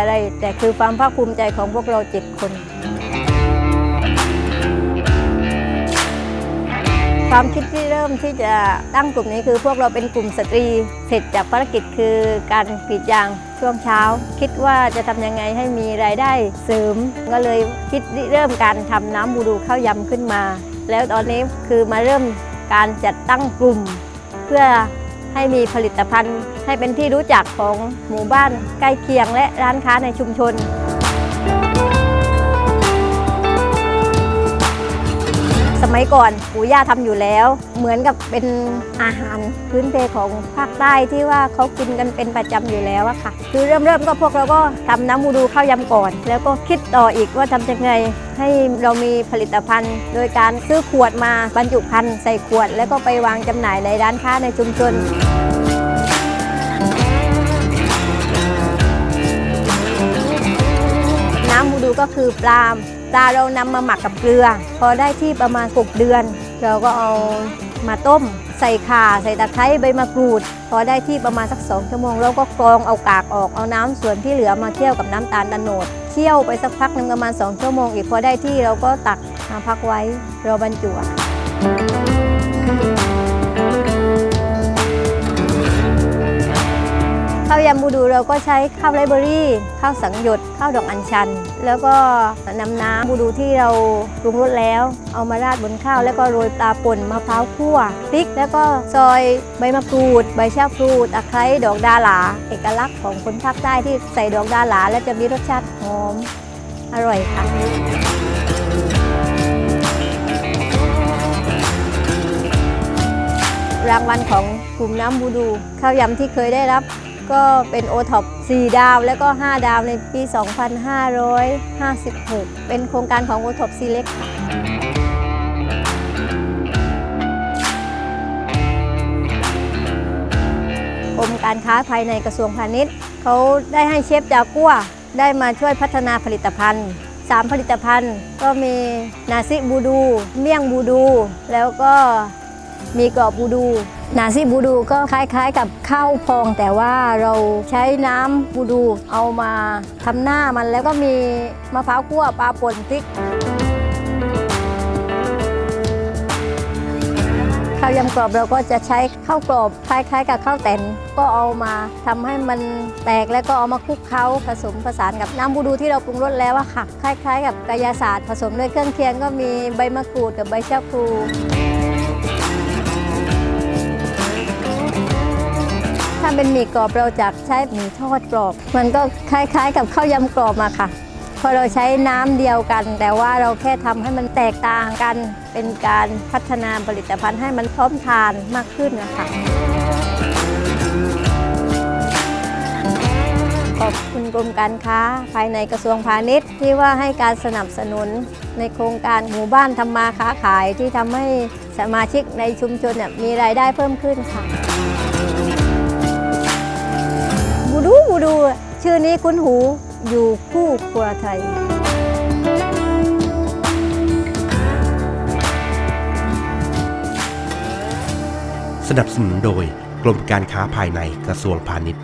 อะไร แต่คือความภาคภูมิใจของพวกเราเจ็ดคน ความคิดที่เริ่มที่จะตั้งกลุ่มนี้คือพวกเราเป็นกลุ่มสตรี เสร็จจากภารกิจคือการกรีดยางช่วงเช้า คิดว่าจะทำยังไงให้มีรายได้เสริม ก็เลยคิดเริ่มการทำน้ำบูดูข้าวยำขึ้นมา แล้วตอนนี้คือมาเริ่มการจัดตั้งกลุ่ม เพื่อ ให้มีผลิตภัณฑ์ ให้เป็นที่รู้จักของหมู่บ้านใกล้เคียงและร้านค้าในชุมชน สมัยก่อนปู่ย่าทำอยู่แล้ว เหมือนกับเป็นอาหารพื้นเพของภาคใต้ที่ว่าเขากินกันเป็นประจำอยู่แล้วอะค่ะคือเริ่มเริ่มก็พวกเราก็ทำน้ำมูดูข้าวยำก่อน แล้วก็คิดต่ออีกว่าทำยังไงให้เรามีผลิตภัณฑ์ โดยการซื้อขวดมาบรรจุภัณฑ์ใส่ขวด แล้วก็ไปวางจำหน่ายในร้านค้าในชุมชนน้ำบูดูก็คือปลาป ตาเรานำมาหมักกับเกลือ พอได้ที่ประมาณ 6 เดือน เราก็เอามาต้ม ใส่ข่าใส่ตะไคร้ใบมะกรูด พอได้ที่ประมาณสัก 2 ชั่วโมงเราก็กรองเอากากออกเอาน้ำส่วนที่เหลือมาเคี่ยวกับน้ำตาลตะโนดเคี่ยวไปสักพักนึงประมาณ 2 ชั่วโมง อีกพอได้ที่เราก็ตักมาพักไว้รอบรรจุ อะค่ะข้าวยำบูดูเราก็ใช้ข้าวไรเบอรี่ ข้าวสังหยด ข้าวดอกอัญชัน แล้วก็นำน้ำบูดูที่เราปรุงรสแล้ว เอามาราดบนข้าว แล้วก็โรยปลาป่นมะพร้าวคั่วพริก แล้วก็ซอยใบมะกรูด ใบชะพลูตะไคร้ดอกดาหลา เอกลักษณ์ของคนภาคใต้ที่ใส่ดอกดาหลา แล้วจะมีรสชาติหอมอร่อยค่ะรางวัลของกลุ่มน้ำบูดู ข้าวยำที่เคยได้รับ ก็เป็นโอท็อป4ดาว แล้วก็ 5 ดาวในปี 2556 เป็นโครงการของโอท็อปซีเล็กค่ะกรมการค้าภายในกระทรวงพาณิชย์ เขาได้ให้เชฟจากัวได้มาช่วยพัฒนาผลิตภัณฑ์3ผลิตภัณฑ์ก็มีนาซิบูดู เมี่ยงบูดู แล้วก็มีกรอบบูดู นาซิบูดูก็คล้ายๆ กับข้าวพอง แต่ว่าเราใช้น้ำบูดูเอามาทำหน้ามันแล้วก็มีมะพร้าวคั่วปลาป่นพริกข้าวยำกรอบเราก็จะใช้ข้าวกรอบคล้ายๆ กับข้าวแตนก็เอามาทำให้มันแตกแล้วก็เอามาคลุกเคล้าผสมผสานกับน้ำบูดูที่เราปรุงรสแล้วอะค่ะ คล้าย ๆ กับกายศาสตร์ผสมด้วยเครื่องเคียงก็มีใบมะกรูดกับใบชะพลู เป็นหมี่กรอบเราจะใช้หมี่ทอดกรอบ มันก็คล้ายๆ กับข้าวยำกรอบมาค่ะพอเราใช้น้ำเดียวกัน แต่ว่าเราแค่ทำให้มันแตกต่างกัน เป็นการพัฒนาผลิตภัณฑ์ให้มันพร้อมทานมากขึ้นนะคะขอบคุณกรมการค้า ภายในกระทรวงพาณิชย์ ที่ว่าให้การสนับสนุนในโครงการหมู่บ้านทำมาค้าขายที่ทำให้สมาชิกในชุมชนมีรายได้เพิ่มขึ้นค่ะ ดูบูดูชื่อนี้คุ้นหูอยู่คู่ครัวไทยสนับสนุนโดยกรมการค้าภายในกระทรวงพาณิชย์